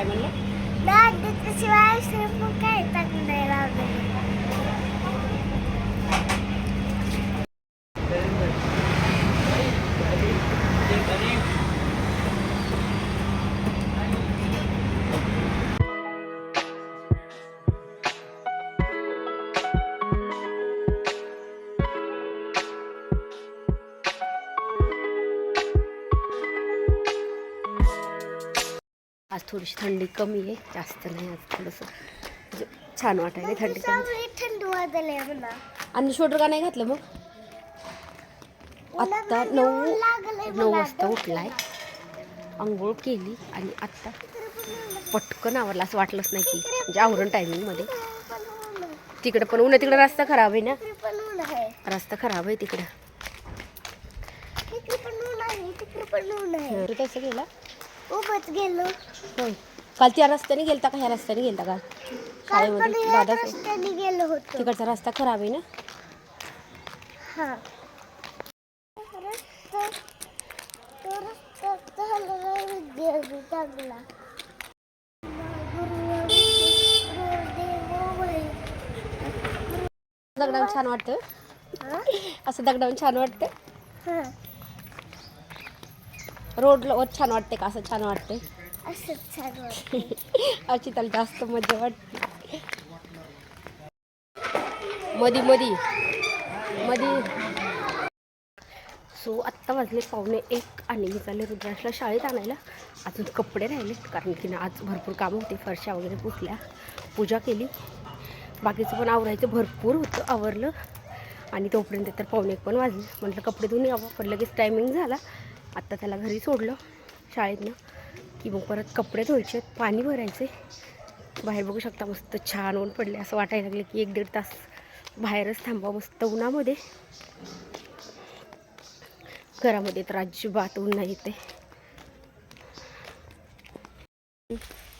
काय म्हणलं? शिवाय मग काय टाकणार लागलं आज थोडीशी थंडी कमी आहे जास्त नाही आज थोडंसं म्हणजे छान वाटायला थंडी कमी. थंड वाजले आणि शोल्डर का नाही घातलं मग? आत्ता नऊ नऊ वाजता उठलाय. आंघोळ केली आणि आत्ता पटकन आवरला असं वाटलंच नाही की म्हणजे आवरण टायमिंगमध्ये तिकडं पण ऊन आहे, तिकडं रस्ता खराब आहे ना? रस्ता खराब आहे तिकडं. तिकडे पण ऊन आहे तिकडे पण ऊन आहे. तू कसं गेला उभंच गेलो. होय. काल त्या रस्त्याने गेलता का? ह्या रस्त्याने गेलता का काल पण शाळेमध्ये या दादा रस्त्याने गेलो होतो. तिकडचा रस्ता खराब आहे ना? हा. रस्ता तो रस्ता चांगला विद्यार्थी चांगला. दगडावर छान वाटतं. असं दगडावर छान वाटतं? रोडला छान वाटते का? असं छान वाटते असंच छान वाटतं. अशी त्याला जास्त मजा वाटते. मधी मधी. मधी. सो आत्ता वाजले पावणे एक आणि मी चालले रुद्राशला शाळेत आणायला. अजून कपडे राहिले कारण की ना आज भरपूर कामं होते. फरशा वगैरे पुसल्या पूजा केली. बाकीचं पण आवरायचं भरपूर होतं आवरलं. आणि तोपर्यंत तर पावणे एक पण वाजले. म्हटलं कपडे धुवून यावं पण लगेच टायमिंग झाला. आत्ता त्याला घरी सोडलं शाळेतनं की मग परत कपडे धुवायचे पाणी भरायचे. बाहेर बघू शकता मस्त छान ऊन पडले असं वाटायला लागले की एक दीड तास बाहेरच थांबा मस्त उन्हामध्ये. घरामध्ये तर अजिबात ऊन नाही येते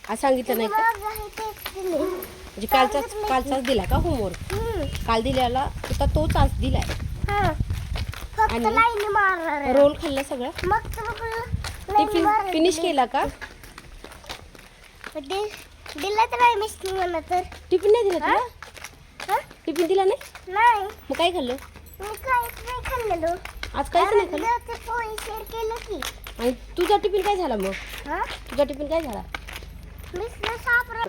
आज सांगितलं नाही का. म्हणजे कालचाच कालचाच दिला का होमवर्क. काल दिलेला होता तोच आज दिलाय. आणि? रोल खाल्ला सगळं. मारायची. फिनिश केला का? दिला तर नाही मिस मला तर. टिफिन नाही दिला हा? तुला? हा? टिफिन दिला नाही? नाही. मग काय खाल्लं? मी काहीच नाही खाल्लेलो. आज काहीच नाही खाल्लं? ते पोळी शेअर केलं की. आणि तुझा टिफिन काय झाला मग? हा? तुझा टिफिन काय झाला?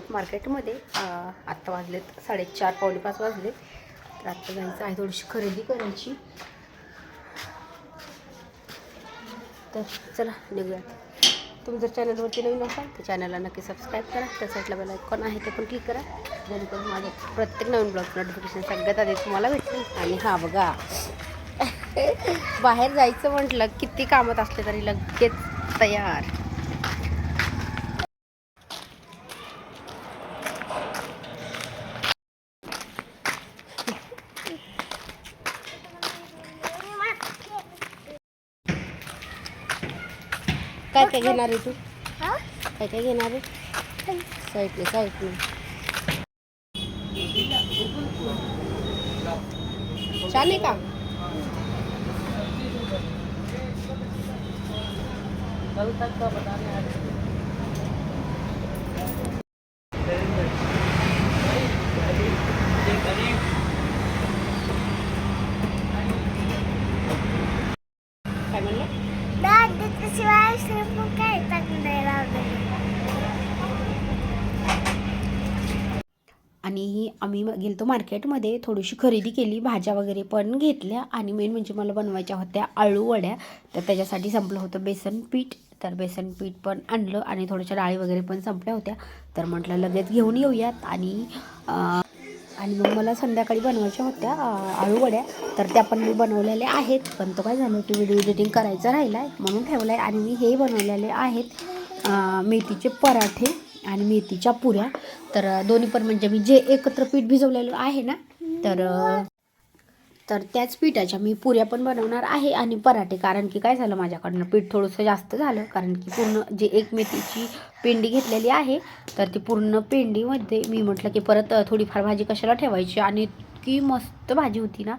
मार्केटमध्ये आत्ता वाजलेत साडेचार पावणे पाच वाजले तर आत्ता जायचं आहे थोडीशी खरेदी करायची. तर चला निघूयात. तुम्ही जर चॅनलवरती नवीन असाल तर चॅनलला नक्की सबस्क्राईब करा. त्या साईडला बेल आयकॉन आहे ते पण क्लिक करा. जेणेकरून माझं प्रत्येक नवीन ब्लॉग नोटिफिकेशन सगळ्यात आधी तुम्हाला भेटतील. आणि हा बघा. बाहेर जायचं म्हटलं किती कामात असले तरी लगेच तयार. काय काय घेणार आहे तू? हा? काय काय घेणार आहे? साईडने साईडने छान आहे का? काय म्हणलं दादा शिवाय मग काय टाकणार लागलं आणि आम्ही गेलतो मार्केटमध्ये थोडीशी खरेदी केली भाज्या वगैरे पण घेतल्या आणि मेन म्हणजे मला बनवायच्या होत्या आळू वड्या. तर त्याच्यासाठी संपलं होतं बेसन पीठ. तर बेसन पीठ पण आणलं आणि थोड्याशा डाळी वगैरे पण संपल्या होत्या. तर म्हटलं लगेच घेऊन येऊयात आणि आणि मग मला संध्याकाळी बनवायच्या होत्या अं, आळू वड्या. तर त्या पण मी बनवलेल्या आहेत. पण तो काय झालं की व्हिडिओ एडिटिंग करायचा राहिला आहे म्हणून ठेवला आहे आणि मी हे बनवलेले आहेत मेथीचे पराठे. आणि मेथीच्या पुऱ्या. तर दोन्ही पण म्हणजे मी जे एकत्र पीठ भिजवलेलं आहे ना तर तर त्याच पिठाच्या मी पुऱ्या पण बनवणार आहे आणि पराठे. कारण की काय झालं माझ्याकडनं पीठ थोडंसं जास्त झालं. कारण की पूर्ण जे एक मेथीची पेंडी घेतलेली आहे तर ती पूर्ण पेंडीमध्ये मी म्हटलं की परत थोडीफार भाजी कशाला ठेवायची? आणि इतकी मस्त भाजी होती ना.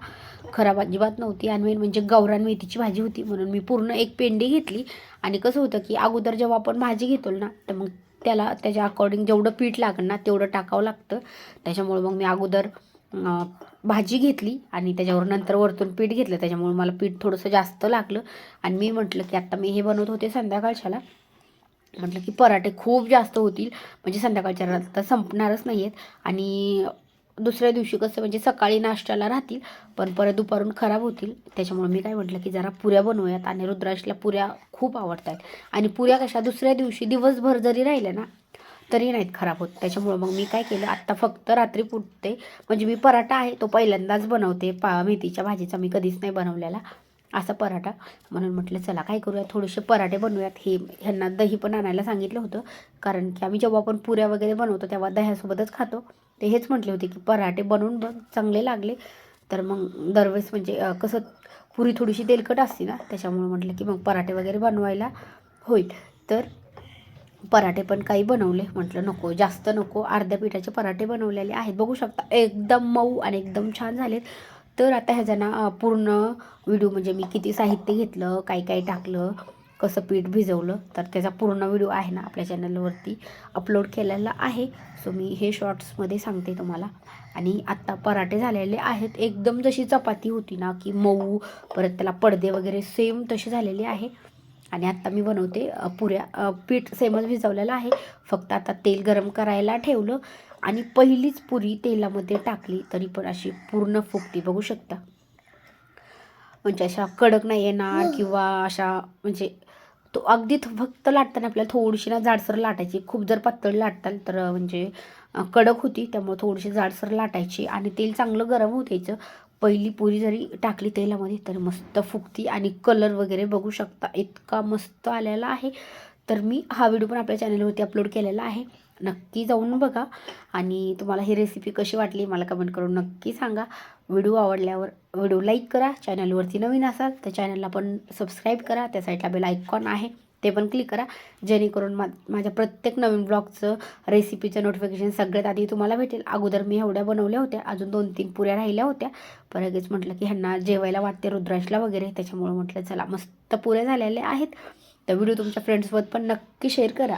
खराब अजिबात नव्हती. आणि मेन म्हणजे गौरान मेथीची भाजी होती. म्हणून मी पूर्ण एक पेंडी घेतली. आणि कसं होतं की अगोदर जेव्हा आपण भाजी घेतो ना तर मग त्याला त्याच्या अकॉर्डिंग जेवढं पीठ लागेल ना तेवढं टाकावं लागतं. त्याच्यामुळं मग मी अगोदर भाजी घेतली आणि त्याच्यावर नंतर वरतून पीठ घेतलं. त्याच्यामुळे मला पीठ थोडंसं जास्त लागलं. आणि मी म्हटलं की आत्ता मी हे बनवत होते संध्याकाळच्याला. म्हटलं की पराठे खूप जास्त होतील. म्हणजे संध्याकाळच्या आता संपणारच नाही आहेत आणि दुसऱ्या दिवशी कसं म्हणजे सकाळी नाश्त्याला राहतील पण परत दुपारून खराब होतील. त्याच्यामुळे मी काय म्हटलं की जरा पुऱ्या बनवूयात आणि रुद्राशला पुऱ्या खूप आवडतात. आणि पुऱ्या कशा दुसऱ्या दिवशी दिवसभर जरी राहिल्या ना तरी नाहीत खराब होत. त्याच्यामुळं मग मी काय केलं आत्ता फक्त रात्री पुटते म्हणजे मी पराठा आहे तो पहिल्यांदाच बनवते. पा मेथीच्या भाजीचा मी कधीच नाही बनवलेला असा पराठा. म्हणून म्हटलं चला काय करूया थोडेसे पराठे बनवूयात. हे ह्यांना दही पण आणायला सांगितलं होतं. कारण की आम्ही जेव्हा पण पुऱ्या वगैरे बनवतो तेव्हा दह्यासोबतच खातो. ते हेच म्हटले होते की पराठे बनवून बघ चांगले लागले. तर मग दरवेळेस म्हणजे कसं पुरी थोडीशी तेलकट असते ना त्याच्यामुळे म्हटलं की मग पराठे वगैरे बनवायला होईल. तर पराठे पण काही बनवले म्हटलं नको जास्त नको. अर्ध्या पिठाचे पराठे बनवलेले आहेत. बघू शकता एकदम मऊ आणि एकदम छान झालेत. तर आता ह्याचा पूर्ण व्हिडिओ म्हणजे मी किती साहित्य घेतलं काय काय टाकलं कसं पीठ भिजवलं तर त्याचा पूर्ण व्हिडिओ आहे ना आपल्या चॅनलवरती अपलोड केलेला आहे. सो मी हे शॉर्ट्समध्ये सांगते तुम्हाला. आणि आत्ता पराठे झालेले आहेत. एकदम जशी चपाती होती ना की मऊ परत त्याला पडदे वगैरे सेम तसे झालेले आहे. आणि आत्ता मी बनवते पुऱ्या पीठ सेमच भिजवलेलं आहे. फक्त आता तेल गरम करायला ठेवलं. आणि पहिलीच पुरी तेलामध्ये टाकली तरी पण अशी पूर्ण फुगती. बघू शकता. म्हणजे अशा कडक नाही येणार किंवा अशा म्हणजे तो अगदी फक्त लाटताना आपल्याला थोडीशी ना जाडसर लाटायची. खूप जर पातळ लाटताल तर म्हणजे कडक होती त्यामुळे थोडीशी जाडसर लाटायची आणि तेल चांगलं गरम होत यायचं पहिली पुरी जरी टाकली तेलामध्ये तर मस्त फुगती आणि कलर वगैरे बघू शकता. इतका मस्त आलेला आहे. तर मी हा व्हिडिओ पण आपल्या चॅनलवरती अपलोड केलेला आहे. नक्की जाऊन बघा आणि तुम्हाला ही रेसिपी कशी वाटली मला कमेंट करून नक्की सांगा. व्हिडिओ आवडल्यावर व्हिडिओ लाईक करा. चॅनलवरती नवीन असाल तर चॅनलला पण सबस्क्राईब करा. त्या साईडला बेल आयकॉन आहे ते पण क्लिक करा. जेणेकरून मा माझ्या प्रत्येक नवीन ब्लॉगचं रेसिपीचं नोटिफिकेशन सगळ्यात आधी तुम्हाला भेटेल. अगोदर मी एवढ्या बनवल्या होत्या. अजून दोन तीन पुऱ्या राहिल्या होत्या. पण लगेच म्हटलं की ह्यांना जेवायला वाटते रुद्राशला वगैरे. त्याच्यामुळं म्हटलं चला मस्त पुऱ्या झालेल्या आहेत. तर व्हिडिओ तुमच्या फ्रेंड्ससोबत पण नक्की शेअर करा.